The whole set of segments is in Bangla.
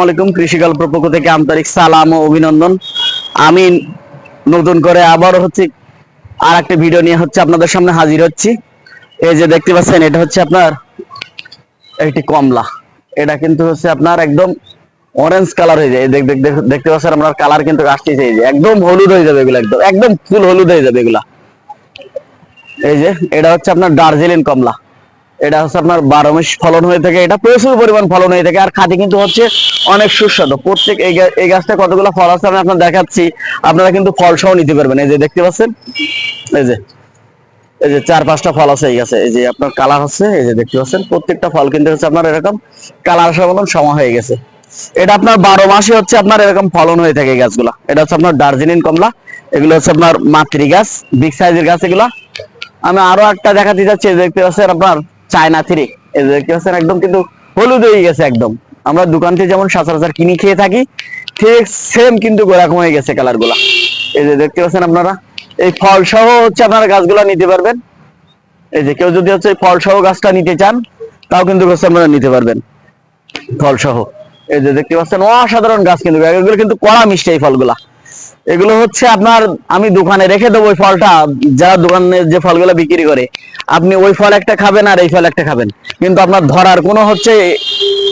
আলাইকুম কৃষি গল্প পক্ষ থেকে আন্তরিক সালাম ও অভিনন্দন। আমি নতুন করে আবার হচ্ছে আর একটা ভিডিও নিয়ে হচ্ছে আপনাদের সামনে হাজির হচ্ছি। এই যে দেখতে পাচ্ছেন, এটা হচ্ছে আপনার একটি কমলা। এটা কিন্তু হচ্ছে আপনার একদম অরেঞ্জ কালার হয়ে যায়। দেখ- দেখ- দেখ- দেখতে পাচ্ছেন আপনার কালার কিন্তু আসতেছে এই যে। একদম হলুদ হয়ে যাবে এগুলো একদম। একদম ফুল হলুদ হয়ে যাবে এগুলা। এই যে, এটা হচ্ছে আপনার দার্জিলিং কমলা। এটা হচ্ছে আপনার বারো মাস ফলন হয়ে থাকে, এটা প্রচুর পরিমাণ ফলন হয়ে থাকে, আর খাদি কিন্তু হচ্ছে অনেক সুস্বাদু। প্রত্যেক এই গাছটা কতগুলো ফল আছে আমি আপনার দেখাচ্ছি, আপনারা কিন্তু ফল সহ নিতে পারবেন। এই যে দেখতে পাচ্ছেন? এই যে এই যে চার পাঁচটা ফল আছে এই গাছে, এই যে আপনার কালার হচ্ছে, এই যে দেখতে পাচ্ছেন? প্রত্যেকটা ফল কিন্তু হচ্ছে আপনার এরকম কালার মতন সময় হয়ে গেছে। এটা আপনার বারো মাসে হচ্ছে আপনার এরকম ফলন হয়ে থাকে গাছগুলা। এটা হচ্ছে আপনার দার্জিলিং কমলা, এগুলো হচ্ছে আপনার মাতৃ গাছ বিগ সাইজের গাছ এগুলা। আমি আরও একটা দেখাতে যে দেখতে পাচ্ছেন আপনার চায়না থ্রি দেখতে পাচ্ছেন একদম কিন্তু হলুদ হয়ে গেছে একদম। আমরা দোকান থেকে যেমন সচরাচর কিনে খেয়ে থাকি, ঠিক সেম কিন্তু ওরকম হয়ে গেছে কালারগুলা। এই যে দেখতে পাচ্ছেন আপনারা? এই ফল সহ হচ্ছে আপনারা গাছগুলা নিতে পারবেন। এই যে কেউ যদি হচ্ছে ফল সহ গাছটা নিতে চান, তাও কিন্তু হচ্ছে আপনারা নিতে পারবেন। ফল সহ। এই যে দেখতে পাচ্ছেন, অসাধারণ গাছ কিন্তু কিন্তু কড়া মিষ্টি এই ফলগুলা। এগুলো হচ্ছে আপনার, আমি দোকানে রেখে দেবো ওই ফলটা। যারা দোকানে যে ফলগুলো বিক্রি করে, আপনি ওই ফল একটা খাবেন আর এই ফল একটা খাবেন। কিন্তু আপনার ধরার কোনো হচ্ছে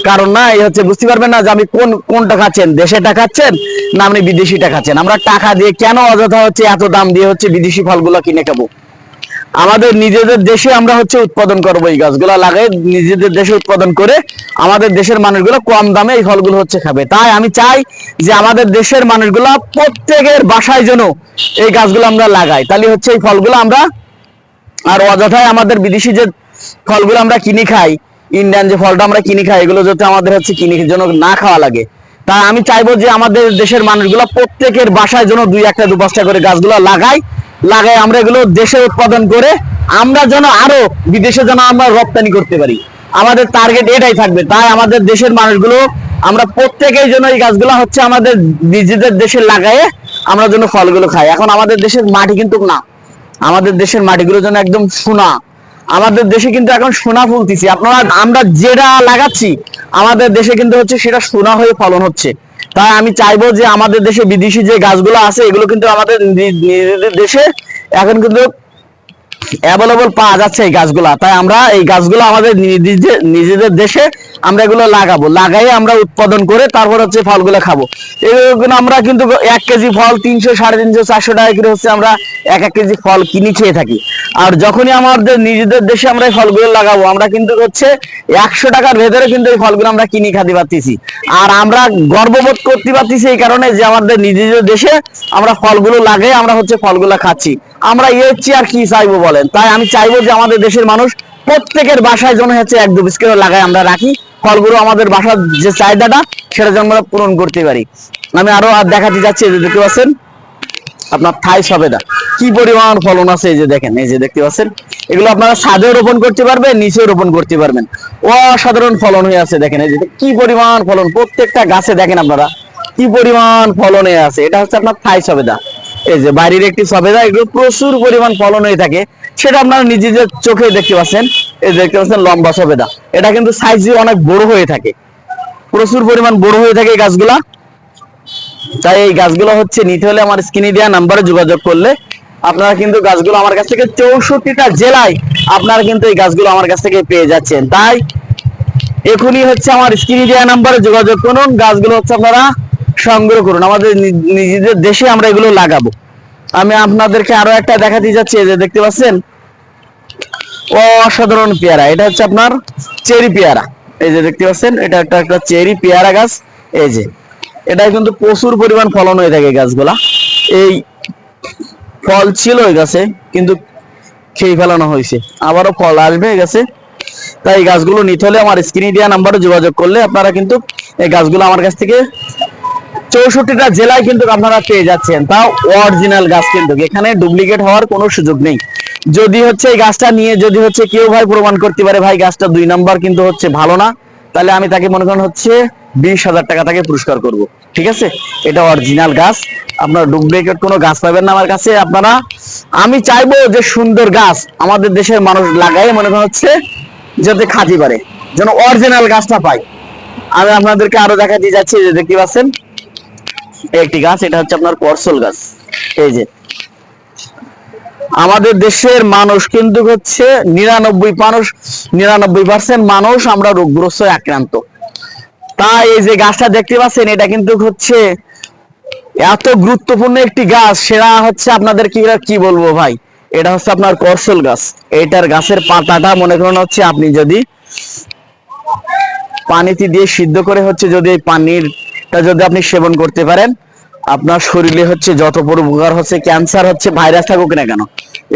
কারণ না এই হচ্ছে বুঝতে পারবেন না যে আমি কোন, কোনটা খাচ্ছেন দেশে টা খাচ্ছেন না আপনি বিদেশিটা খাচ্ছেন। আমরা টাকা দিয়ে কেন অযথা হচ্ছে এত দাম দিয়ে হচ্ছে বিদেশি ফলগুলো কিনে খাব? আমাদের নিজেদের দেশে আমরা হচ্ছে উৎপাদন করব এই গাছগুলো লাগাই নিজেদের দেশে উৎপাদন করে আমাদের দেশের মানুষগুলো কম দামে এই ফলগুলো হচ্ছে খাবে। তাই আমি চাই যে আমাদের দেশের মানুষগুলো প্রত্যেকের বাসায় যেন এই গাছগুলো আমরা লাগাই। তাহলে হচ্ছে এই ফলগুলো আমরা আর অযথায় আমাদের বিদেশি যে ফলগুলো আমরা কিনে খাই, ইন্ডিয়ান যে ফলটা আমরা কিনে খাই, এগুলো যাতে আমাদের হচ্ছে কিনে যেন না খাওয়া লাগে। তাই আমি চাইব যে আমাদের দেশের মানুষগুলো প্রত্যেকের বাসায় যেন দুই একটা দু পাঁচটা করে গাছগুলো লাগাই লাগাই আমরা এগুলো দেশে উৎপাদন করে আমরা যেন আরও বিদেশে যেন আমরা রপ্তানি করতে পারি। আমাদের টার্গেট এটাই থাকবে। তাই আমাদের দেশের মানুষগুলো, আমরা প্রত্যেকেই যেন এই গাছগুলো হচ্ছে আমাদের নিজেদের দেশে লাগায়ে আমরা যেন ফলগুলো খাই। এখন আমাদের দেশের মাটি কিন্তু না। আমাদের দেশের মাটিগুলো যেন একদম সোনা। আমাদের দেশে কিন্তু এখন সোনা ফুলতেছি। আপনারা, আমরা যেটা লাগাচ্ছি, আমাদের দেশে কিন্তু হচ্ছে সেটা সোনা হয়ে ফলন হচ্ছে। তাই আমি চাইব যে আমাদের দেশে বিদেশি যে গাছগুলো আছে, এগুলো কিন্তু আমাদের নিজেদের দেশে। এখন কিন্তু অ্যাভেলেবল পাওয়া যাচ্ছে এই গাছগুলা। তাই আমরা এই গাছগুলো আমাদের নিজেদের দেশে আমরা এগুলো লাগাবো। লাগাই আমরা উৎপাদন করে তারপর হচ্ছে ফলগুলো খাব। এগুলো আমরা কিন্তু এক কেজি ফল তিনশো, সাড়ে তিনশো, চারশো টাকা করে হচ্ছে আমরা এক এক কেজি ফল কিনে খেয়ে থাকি। আর যখনই আমাদের নিজেদের দেশে আমরা এই ফলগুলো লাগাবো, আমরা কিন্তু হচ্ছে একশো টাকার ভেতরে কিন্তু এই ফলগুলো আমরা কিনে খাতে পারতেছি। আর আমরা গর্ববোধ করতে পারতেছি এই কারণে যে আমাদের নিজেদের দেশে আমরা ফলগুলো লাগাই, আমরা হচ্ছে ফলগুলো খাচ্ছি। আমরা এর চেয়ে আর কি চাইব বলেন। তাই আমি চাইব যে আমাদের দেশের মানুষ প্রত্যেকের বাসায় যেন হচ্ছে এক দু পিস করে লাগাই আমরা রাখি। ফলগুলো আমাদের বাসার যে চাহিদাটা, সেটা যেন আমরা পূরণ করতে পারি। আমি আরও আর দেখাতে যাচ্ছি যে দেখতে পাচ্ছেন, আপনার থাই সবেদা কি পরিমাণ ফলন আছে, এই যে দেখেন, এই যে দেখতে পাচ্ছেন। এগুলো আপনারা ছাদেও রোপণ করতে পারবেন, নিচেও রোপণ করতে পারবেন। অসাধারণ ফলন হয়ে আছে, দেখেন, এই যে কি পরিমাণ ফলন, প্রত্যেকটা গাছে দেখেন আপনারা, কি পরিমাণ ফলন হয়ে আছে। এটা হচ্ছে আপনার থাই সবেদা এই যে বাড়ির একটি সবেদা এগুলো প্রচুর পরিমাণ ফলন হয়ে থাকে। সেটা আপনারা নিজেদের চোখে দেখতে পাচ্ছেন। এই দেখতে পাচ্ছেন লম্বা সবেদা। এটা কিন্তু সাইজে অনেক বড় হয়ে থাকে। প্রচুর পরিমাণ বড় হয়ে থাকে গাছগুলা। তাই এই গাছগুলো হচ্ছে, নিতে হলে আমার স্ক্রিনে দেওয়া নাম্বারে যোগাযোগ করলে আপনারা কিন্তু গাছগুলো আমার কাছ থেকে চৌষট্টিটা জেলায় আপনারা কিন্তু এই গাছগুলো আমার কাছ থেকে পেয়ে যাচ্ছেন। তাই এখনই হচ্ছে আমার স্ক্রিনে দেওয়া নাম্বারে যোগাযোগ করুন। গাছগুলো হচ্ছে আপনারা সংগ্রহ করুন। আমাদের নিজেদের দেশে আমরা এগুলো লাগাবো। আমি আপনাদেরকে আরও একটা দেখাতে যাচ্ছি যে দেখতে পাচ্ছেন? অসাধারণ পেয়ারা। এটা হচ্ছে আপনার চেরি পেয়ারা। এই যে দেখতে পাচ্ছেন, এটা একটা একটা চেরি পেয়ারা গাছ। এই যে এটা কিন্তু প্রচুর পরিমাণ ফলন হয়ে থাকে গাছগুলা। এই ফল ছিল এই গাছে, কিন্তু খেয়ে ফেলানো হয়েছে। আবারও ফল আসবে এই গাছে। তাই এই গাছগুলো নিতে হলে আমার স্ক্রিনে দেওয়া নাম্বারে যোগাযোগ করলে আপনারা কিন্তু এই গাছগুলো আমার কাছ থেকে চৌষট্টিটা জেলায় কিন্তু আপনারা পেয়ে যাচ্ছেন। তাও অরিজিনাল গাছ কিন্তু। এখানে ডুপ্লিকেট হওয়ার কোনো সুযোগ নেই। যদি হচ্ছে এই গাছটা নিয়ে যদি হচ্ছে কেউ ভাই প্রমাণ করতে পারে, ভাই গাছটা দুই নাম্বার কিন্তু হচ্ছে ভালো না, তাহলে আমি তাকে মনে করেন হচ্ছে বিশ হাজার টাকা তাকে পুরস্কার করব। ঠিক আছে? এটা অরিজিনাল গাছ। আপনার ডুপ্লিকেট কোনো গাছ পাবেন না আমার কাছে। আপনারা, আমি চাইব যে সুন্দর গাছ আমাদের দেশের মানুষ লাগাই মনে করেন হচ্ছে যাতে খাতি পারে, যেন অরিজিনাল গাছটা পাই আমি আপনাদেরকে আরও দেখাতে যাচ্ছি, যে দেখতে পাচ্ছেন? একটি গাছ, এটা হচ্ছে আপনার করসল গাছ। এই যে আমাদের দেশের মানুষ কিন্তু হচ্ছে নিরানব্বই মানুষ, নিরানব্বই পার্সেন্ট মানুষ আমরা রোগগ্রস্ত, আক্রান্ত। তাই এই যে গাছটা দেখতে পাচ্ছেন, এটা কিন্তু হচ্ছে এত গুরুত্বপূর্ণ একটি গাছ, সেটা হচ্ছে আপনাদের কি কি বলব ভাই? এটা হচ্ছে আপনার করসল গাছ। এটার গাছের পাতাটা মনে করেন হচ্ছে আপনি যদি পানিতে দিয়ে সিদ্ধ করে হচ্ছে যদি এই পানিরটা যদি আপনি সেবন করতে পারেন আপনার শরীরে হচ্ছে যত উপকার হচ্ছে ক্যান্সার হচ্ছে ভাইরাস থাকুক না কেন,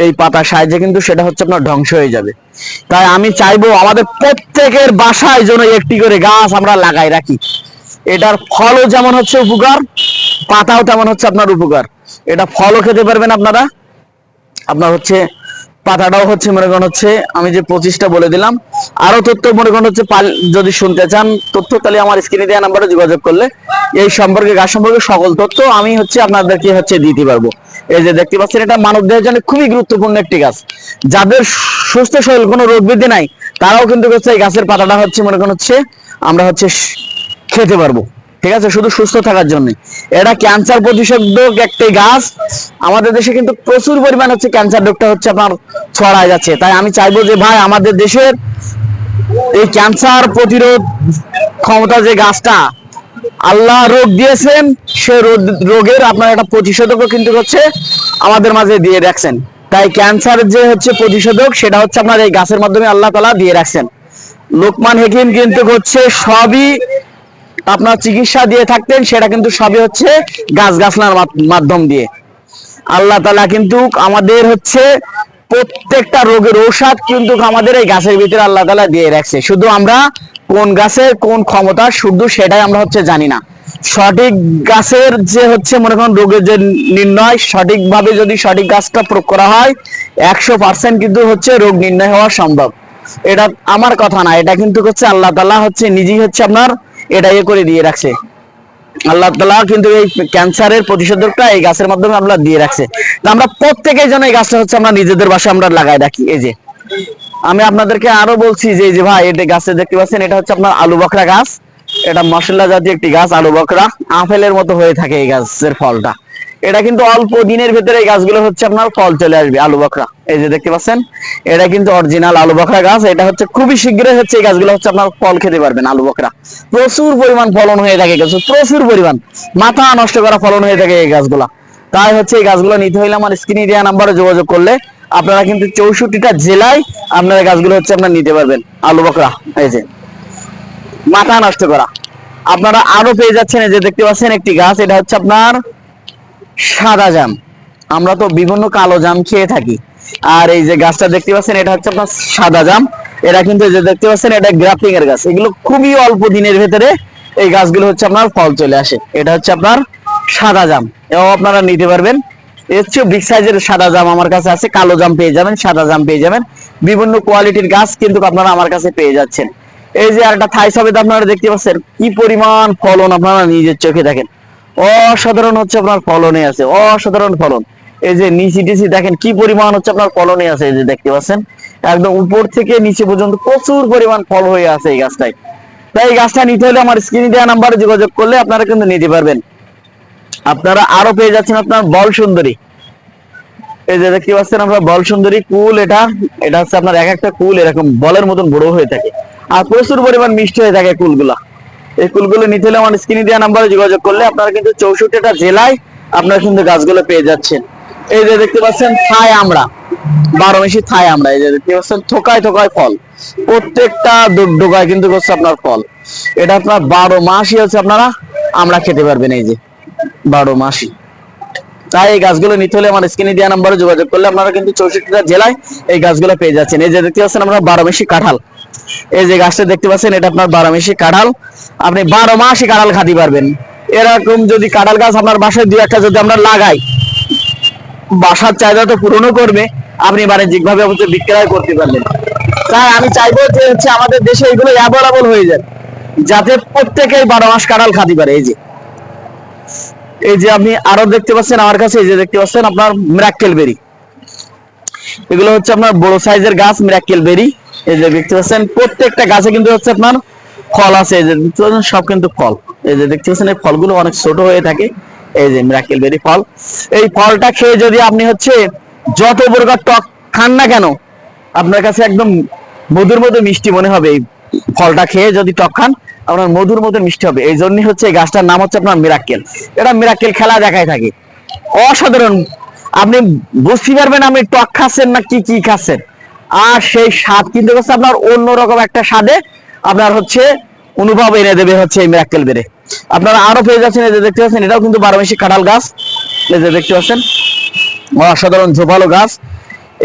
এই পাতার সাহায্যে কিন্তু সেটা হচ্ছে আপনার ধ্বংস হয়ে যাবে। তাই আমি চাইব আমাদের প্রত্যেকের বাসায় যেন একটি করে গাছ আমরা লাগাই রাখি। এটার ফলও যেমন হচ্ছে উপকার, পাতাও তেমন হচ্ছে আপনার উপকার। এটা ফলও খেতে পারবেন আপনারা। আপনার হচ্ছে পাতাটাও হচ্ছে, মনে করেন হচ্ছে, আমি যে পঁচিশটা বলে দিলাম। আরও তথ্য, মনে করেন হচ্ছে যদি শুনতে চান, তথ্য তাহলে আমার স্ক্রিনে দেওয়া নাম্বারে যোগাযোগ করলে এই সম্পর্কে, গাছ সম্পর্কে সকল তথ্য আমি হচ্ছে আপনাদেরকে হচ্ছে দিতে পারব। এই যে দেখতে পাচ্ছেন, এটা মানব দেহের জন্য খুবই গুরুত্বপূর্ণ একটি গাছ। যাদের সুস্থ শরীর কোনো রোগ বৃদ্ধি নাই, তারাও কিন্তু হচ্ছে এই গাছের পাতাটা হচ্ছে, মনে করেন হচ্ছে, আমরা হচ্ছে খেতে পারব। ঠিক আছে? শুধু সুস্থ থাকার জন্য। এটা ক্যান্সার প্রতিষেধক একটি গাছ। আমাদের দেশে কিন্তু প্রচুর পরিমাণ হচ্ছে ক্যান্সার রোগটা হচ্ছে আপনার ছড়ায় যাচ্ছে। তাই আমি চাইব যে ভাই, আমাদের দেশের এই ক্যান্সার প্রতিরোধ ক্ষমতা যে গাছটা, আল্লাহ রোগ দিয়েছেন, সে রোগের আপনার একটা প্রতিষেধকও কিন্তু হচ্ছে আমাদের মাঝে দিয়ে রাখছেন। তাই ক্যান্সার যে হচ্ছে প্রতিষেধক, সেটা হচ্ছে আপনার এই গাছের মাধ্যমে আল্লাহ তালা দিয়ে রাখছেন। লোকমান হেকিম কিন্তু হচ্ছে সবই আপনার চিকিৎসা দিয়ে থাকতেন, সেটা কিন্তু সবই হচ্ছে গাছ গাছলার মাধ্যম দিয়ে। আল্লাহ তালা কিন্তু আমাদের হচ্ছে প্রত্যেকটা রোগের ঔষধ কিন্তু আমাদের এই গাছের ভিতরে আল্লাহ তালা দিয়ে রাখছে। শুধু আমরা কোন গাছের কোন ক্ষমতা শুধু সেটাই আমরা হচ্ছে জানি না। সঠিক গাছের যে হচ্ছে মনে করেন রোগের যে নির্ণয়, সঠিকভাবে যদি সঠিক গাছটা প্রয়োগ করা হয়, একশো পার্সেন্ট কিন্তু হচ্ছে রোগ নির্ণয় হওয়া সম্ভব। এটা আমার কথা না, এটা কিন্তু হচ্ছে আল্লাহ তালা হচ্ছে নিজেই হচ্ছে আপনার এটা ইয়ে করে দিয়ে রাখছে। আল্লাহ তালা কিন্তু এই ক্যান্সারের প্রতিষেধকটা এই গাছের মাধ্যমে আমরা দিয়ে রাখছে। তা আমরা প্রত্যেকের জন্য এই গাছটা হচ্ছে আমরা নিজেদের বাসায় আমরা লাগাই রাখি। এই যে, আমি আপনাদেরকে আরও বলছি যে যে ভাই, এটা গাছে দেখতে পাচ্ছেন, এটা হচ্ছে আপনার আলু বকরা গাছ। এটা মশলা জাতীয় একটি গাছ, আলু বকরা আপেলের মতো হয়ে থাকে এই গাছের ফলটা। এটা কিন্তু অল্প দিনের ভেতরে এই গাছগুলো হচ্ছে আপনার ফল চলে আসবে, আলু বকরা এই যে দেখতে পাচ্ছেন, এটা কিন্তু অরিজিনাল আলু বকরা গাছ। এটা হচ্ছে খুবই শীঘ্রই হচ্ছে এই গাছগুলো হচ্ছে আপনার ফল খেতে পারবেন, আলু বকরা প্রচুর পরিমাণ ফলন হয়ে থাকে গাছ, প্রচুর পরিমাণ। মাথা নষ্ট করা ফলন হয়ে থাকে এই গাছগুলা। তাই হচ্ছে এই গাছগুলো নিতে হইলে আমার স্ক্রিনে দেওয়া নাম্বারে যোগাযোগ করলে আপনারা কিন্তু চৌষট্টিটা জেলায় আপনারা গাছগুলো হচ্ছে আপনারা নিতে পারবেন, আলু বকরা এই যে। মাথা নষ্ট করা। আপনারা আরও পেয়ে যাচ্ছেন এই যে দেখতে পাচ্ছেন একটি গাছ, এটা হচ্ছে আপনার সাদা জাম। আমরা তো বিভিন্ন কালো জাম খেয়ে থাকি। আর এই যে গাছটা দেখতে পাচ্ছেন, এটা হচ্ছে আপনার সাদা জাম। এটা কিন্তু যে দেখতে পাচ্ছেন, এটা গ্রাফটিং এর গাছ। এগুলো খুবই অল্প দিনের ভেতরে এই গাছগুলো হচ্ছে আপনার ফল চলে আসে। এটা হচ্ছে আপনার সাদা জাম। এও আপনারা নিতে পারবেন। এর চেয়ে বিগ সাইজের সাদা জাম আমার কাছে আছে। কালো জাম পেয়ে যাবেন, সাদা জাম পেয়ে যাবেন। বিভিন্ন কোয়ালিটির গাছ কিন্তু আপনারা আমার কাছে পেয়ে যাচ্ছেন। এই যে আরেকটা থাই সবেদ আপনারা দেখতে পাচ্ছেন। কি পরিমাণ ফলন আপনারা নিজের চোখে দেখেন। অসাধারণ হচ্ছে আপনার ফলনে আছে, অসাধারণ ফলন। এই যে নিচি টিচি দেখেন কি পরিমাণ হচ্ছে আপনার ফলনে আছে, এই যে দেখতে পাচ্ছেন? একদম উপর থেকে নিচে পর্যন্ত প্রচুর পরিমাণ ফল হয়ে আছে এই গাছটায়। তাই এই গাছটা নিতে হলে আমার স্ক্রিনে দেওয়া নাম্বারে যোগাযোগ করলে আপনারা কিন্তু নিতে পারবেন। আপনারা আরও পেয়ে যাচ্ছেন আপনার বল সুন্দরী। এই যে দেখতে পাচ্ছেন আমরা বল সুন্দরী, কুল এটা। এটা হচ্ছে আপনার এক একটা কুল এরকম বলের মতন বড় হয়ে থাকে। আর প্রচুর পরিমাণ মিষ্টি হয়ে থাকে কুলগুলা। এই কুলগুলো নিতে হলে আমার স্ক্রিনে দেওয়া নাম্বারে যোগাযোগ করলে আপনারা কিন্তু চৌষট্টিটা জেলায় আপনারা কিন্তু গাছগুলো পেয়ে যাচ্ছেন। এই যে দেখতে পাচ্ছেন থাই আমরা, বারো মেশি থাই আমরা, এই যে দেখতে পাচ্ছেন থোকায় থোকায় ফল। প্রত্যেকটা ডোকায় কিন্তু হচ্ছে আপনার ফল। এটা আপনার বারো মাসই হচ্ছে আপনারা, আমরা খেতে পারবেন এই যে, বারো মাসই। তাই এই গাছগুলো নিতে হলে আমার স্ক্রিনে দেওয়া নাম্বারে যোগাযোগ করলে আপনারা কিন্তু চৌষট্টিটা জেলায় এই গাছগুলো পেয়ে যাচ্ছেন। এই যে দেখতে পাচ্ছেন আমরা বারো মেশি কাঁঠাল। এই যে গাছটা দেখতে পাচ্ছেন, এটা আপনার বারো মেশি কাঁঠাল। আপনি বারো মাসই কাঁঠাল খাতে পারবেন। এরকম যদি কাঁঠাল গাছ আপনার বাসায় দুই একটা যদি আমরা লাগাই, বাসার চাহিদা তো পূরণও করবে, আপনি বাণিজ্যিক ভাবে হচ্ছে বিক্রয় করতে পারবেন। তাই আমি চাইব যে হচ্ছে আমাদের দেশে এগুলো অ্যাভেলেবল হয়ে যায় যাতে প্রত্যেকেই বারো মাস কাঁঠাল খাতে পারে। এই যে এই যে আপনি আরও দেখতে পাচ্ছেন আমার কাছে, এই যে দেখতে পাচ্ছেন আপনার মিরাক্কেল বেরি এগুলো হচ্ছে আপনার বড় সাইজের গাছ মিরাক্কেল বেরি এই যে দেখতে পাচ্ছেন প্রত্যেকটা গাছে কিন্তু হচ্ছে আপনার ফল আছে। এই যে দেখতে পাচ্ছেন, সব কিন্তু ফল। এই যে দেখতে পাচ্ছেন এই ফলগুলো অনেক ছোট হয়ে থাকে। এই যে মিরাকেল বেরি ফল। এই ফলটা খেয়ে যদি আপনি হচ্ছে যত প্রকার টক খান না কেন আপনার কাছে একদম মধুর মতো মিষ্টি মনে হবে এই ফলটা খেয়ে যদি টক খান আপনার মধুর মতো মিষ্টি হবে। এই জন্যই হচ্ছে এই গাছটার নাম হচ্ছে আপনার মিরাক্কেল এটা মিরাক্কেল খেলা দেখায় থাকে। অসাধারণ। আপনি বুঝতে পারবেন আপনি টক খাচ্ছেন না কি কি খাচ্ছেন। আর সেই স্বাদ কিন্তু হচ্ছে আপনার অন্যরকম একটা স্বাদে আপনার হচ্ছে অনুভব এনে দেবে হচ্ছে এই মিরাক্কেল বেড়ে আপনারা আরও পেয়ে যাচ্ছেন যে দেখতে পাচ্ছেন, এটাও কিন্তু বারোমেশি কাঁঠাল গাছ। যে দেখতে পাচ্ছেন, অসাধারণ ঝোপালো গাছ।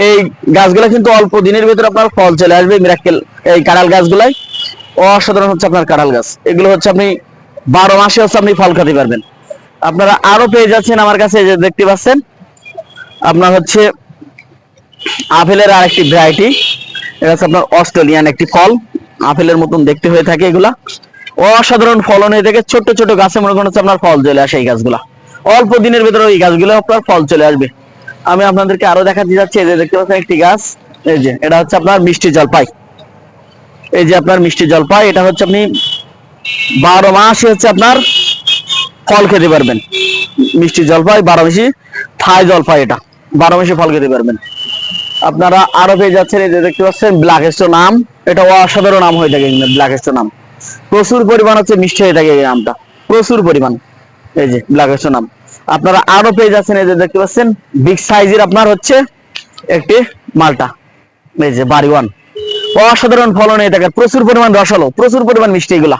এই গাছগুলো কিন্তু অল্প দিনের ভিতরে আপনার ফল চলে আসবে মিরাক্কেল এই কাঁঠাল গাছগুলাই অসাধারণ হচ্ছে আপনার কাঁঠাল গাছ। এগুলো হচ্ছে আপনি বারো মাসে হচ্ছে আপনি ফল খেতে পারবেন। আপনারা আরও পেয়ে যাচ্ছেন আমার কাছে দেখতে পাচ্ছেন, আপনার হচ্ছে আপেলের আরেকটি ভ্যারাইটি এটা হচ্ছে আপনার অস্ট্রেলিয়ান একটি ফল। আপেলের মতন দেখতে হয়ে থাকে এগুলা। অসাধারণ ফলন হয়ে থাকে। ছোট ছোট গাছে মনে করেন হচ্ছে আপনার ফল চলে আসে এই গাছগুলা। অল্প দিনের ভিতরে এই গাছগুলো আপনার ফল চলে আসবে। আমি আপনাদেরকে আরও দেখাতে যাচ্ছি। এই যে দেখতে পাচ্ছেন একটি গাছ। এই যে, এটা হচ্ছে আপনার মিষ্টি জলপাই। এই যে আপনার মিষ্টি জলপাই, এটা হচ্ছে আপনি বারো মাসে হচ্ছে আপনার ফল খেতে পারবেন। মিষ্টি জলপাই, বারো মাসি থাই জলপাই এটা। বারো মাসে ফল খেতে পারবেন। আপনারা আরও পেয়ে যাচ্ছেন এই যে দেখতে পাচ্ছেন ব্ল্যাক স্টোন নাম। এটা অসাধারণ নাম হয়ে থাকে ব্ল্যাক স্টোন নাম। প্রচুর পরিমাণ হচ্ছে মিষ্টি হয়ে থাকে এই আমটা প্রচুর পরিমাণ। এই যে ব্ল্যাক স্টোন নাম। আপনারা আরও পেয়ে যাচ্ছেন এই যে দেখতে পাচ্ছেন বিগ সাইজের আপনার হচ্ছে একটি মালটা। এই যে বাড়ি ওয়ান অসাধারণ ফলন হয়ে থাকে, প্রচুর পরিমাণ রসালো প্রচুর পরিমাণ মিষ্টি এগুলা।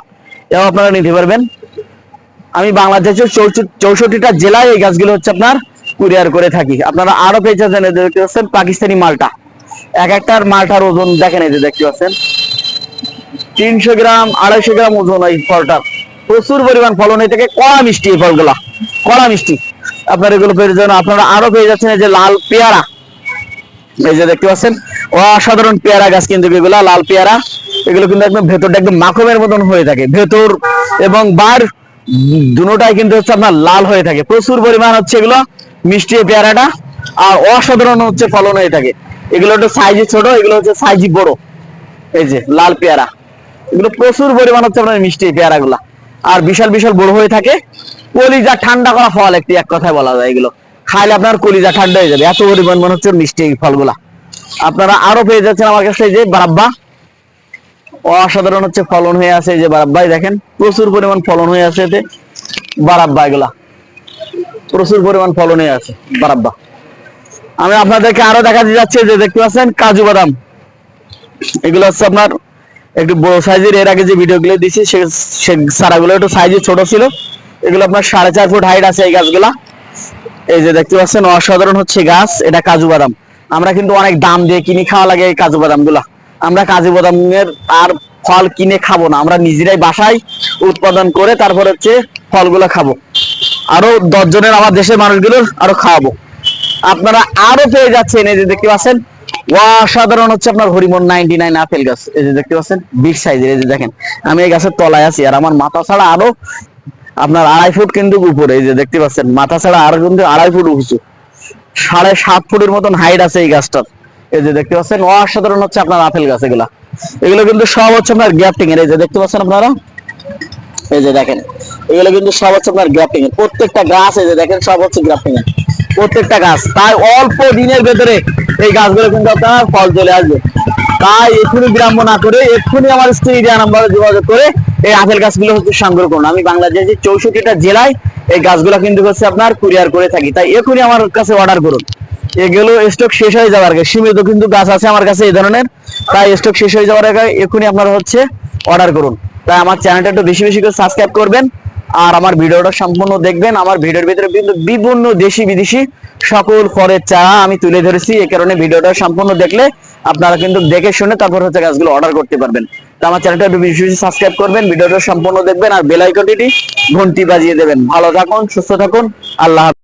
এবং আপনারা নিতে পারবেন। আমি বাংলাদেশের চৌষট্টিটা জেলায় এই গাছগুলো হচ্ছে আপনার কুরিয়ার করে থাকি। আপনারা আরও পেয়ে যাচ্ছেন দেখতে পাচ্ছেন পাকিস্তানি মালটা। এক একটার মালটার ওজন দেখেন এই যে দেখতে পাচ্ছেন। তিনশো গ্রাম, আড়াইশো গ্রাম ওজন এই ফলটা। প্রচুর পরিমাণ ফলন হয়ে থাকে কড়া মিষ্টি এই ফলগুলা। কড়া মিষ্টি। আপনার এগুলো পেয়ে আপনারা আরও পেয়ে যাচ্ছেন এই যে লাল পেয়ারা। এই যে দেখতে পাচ্ছেন, অসাধারণ পেয়ারা গাছ কিন্তু এগুলা, লাল পেয়ারা। এগুলো কিন্তু একদম ভেতরটা একদম মাখমের মতন হয়ে থাকে। ভেতর এবং বার দুটাই কিন্তু হচ্ছে আপনার লাল হয়ে থাকে। প্রচুর পরিমাণ হচ্ছে এগুলো। মিষ্টি পেয়ারাটা। আর অসাধারণ হচ্ছে ফলন থাকে। এগুলো একটু সাইজে ছোট, এগুলো হচ্ছে সাইজে বড়। এই যে, লাল পেয়ারা। এগুলো প্রচুর পরিমাণ হচ্ছে আপনার মিষ্টি পেয়ারাগুলা। আর বিশাল বিশাল বড় হয়ে থাকে। কলিজা ঠান্ডা করা ফল একটি, এক কথায় বলা যায় এগুলো। খাইলে আপনার কলিজা ঠান্ডা হয়ে যাবে। এত পরিমাণ মনে হচ্ছে মিষ্টি এই ফলগুলা। আপনারা আরও পেয়ে যাচ্ছেন আমার কাছে যে বারাব্বা। অসাধারণ হচ্ছে ফলন হয়ে আছে যে বারাব্বাই, দেখেন। প্রচুর পরিমাণ ফলন হয়ে আছে এতে। বারাব্বা এগুলা। প্রচুর পরিমাণ ফলন আছে। বারাব্বা। আমি আপনাদেরকে আরও দেখাতে যাচ্ছি যে দেখতে পাচ্ছেন কাজু বাদাম। এগুলো হচ্ছে আপনার একটু বড় সাইজের। এর আগে যে ভিডিওগুলো দিছি সে সে চারাগুলো একটু সাইজে ছোট ছিল। এগুলো আপনার সাড়ে চার ফুট হাইট আছে এই গাছগুলা। এই যে দেখতে পাচ্ছেন, অসাধারণ হচ্ছে গাছ, এটা কাজু বাদাম। আমরা কিন্তু অনেক দাম দিয়ে কিনে খাওয়া লাগে এই কাজু বাদামগুলা আমরা কাজু বাদামের আর ফল কিনে খাব না। আমরা নিজেরাই বাসায় উৎপাদন করে তারপর হচ্ছে ফলগুলো খাব। আরও দশ জনের আমার দেশের মানুষগুলোর আরও খাওয়াবো। আপনারা আরও পেয়ে যাচ্ছেন, এই যে দেখতে পাচ্ছেন। অসাধারণ হচ্ছে আপনার হরিমন নাইনটি নাইন আপেল গাছ। এই যে দেখতে পাচ্ছেন, বিগ সাইজের, এই যে দেখেন। আমি এই গাছের তলায় আছি আর আমার মাথা ছাড়া আরও আপনার আড়াই ফুট কিন্তু উপরে, এই যে দেখতে পাচ্ছেন। মাথা ছাড়া আরও কিন্তু আড়াই ফুট উঁচু। সাড়ে সাত ফুটের মতন হাইট আছে এই গাছটার। এই যে দেখতে পাচ্ছেন, অসাধারণ হচ্ছে আপনার আপেল গাছ এগুলা। এগুলো কিন্তু সব হচ্ছে আপনার গ্যাপটিং এর এই যে দেখতে পাচ্ছেন আপনারা? এই যে দেখেন, এগুলো কিন্তু সব হচ্ছে আপনার গ্রাফটিং এর। প্রত্যেকটা গাছ, এই যে দেখেন, সব হচ্ছে গ্রাফটিং এর। প্রত্যেকটা গাছ। তাই অল্প দিনের ভেতরে এই গাছগুলো কিন্তু আপনার ফল চলে আসবে। তাই এক্ষুনি বিড়ম্ব না করে, এক্ষুনি আমার স্ত্রী নাম্বারে যোগাযোগ করে এই আপেল গাছগুলো হচ্ছে সংগ্রহ করুন। আমি বাংলাদেশের চৌষট্টিটা জেলায় এই গাছগুলো কিন্তু হচ্ছে আপনার কুরিয়ার করে থাকি। তাই এক্ষুনি আমার কাছে অর্ডার করুন। এগুলো স্টক শেষ হয়ে যাওয়ার আগে, সীমিত কিন্তু গাছ আছে আমার কাছে এই ধরনের। তাই স্টক শেষ হয়ে যাওয়ার আগে এক্ষুনি আপনারা হচ্ছে অর্ডার করুন। তাই আমার চ্যানেলটা একটু বেশি বেশি করে সাবস্ক্রাইব করবেন। আর আমার ভিডিওটা সম্পূর্ণ দেখবেন। আমার ভিডিওর ভিতরে কিন্তু বিভিন্ন দেশি বিদেশি সকল ফলের চা আমি তুলে ধরেছি। এই কারণে ভিডিওটা সম্পূর্ণ দেখলে আপনারা কিন্তু দেখে শুনে তারপর হচ্ছে গাছগুলো অর্ডার করতে পারবেন। তো আমার চ্যানেলটা একটু বেশি বেশি সাবস্ক্রাইব করবেন, ভিডিওটা সম্পূর্ণ দেখবেন, আর বেল ঘন্টি বাজিয়ে দেবেন। ভালো থাকুন, সুস্থ থাকুন। আল্লাহ।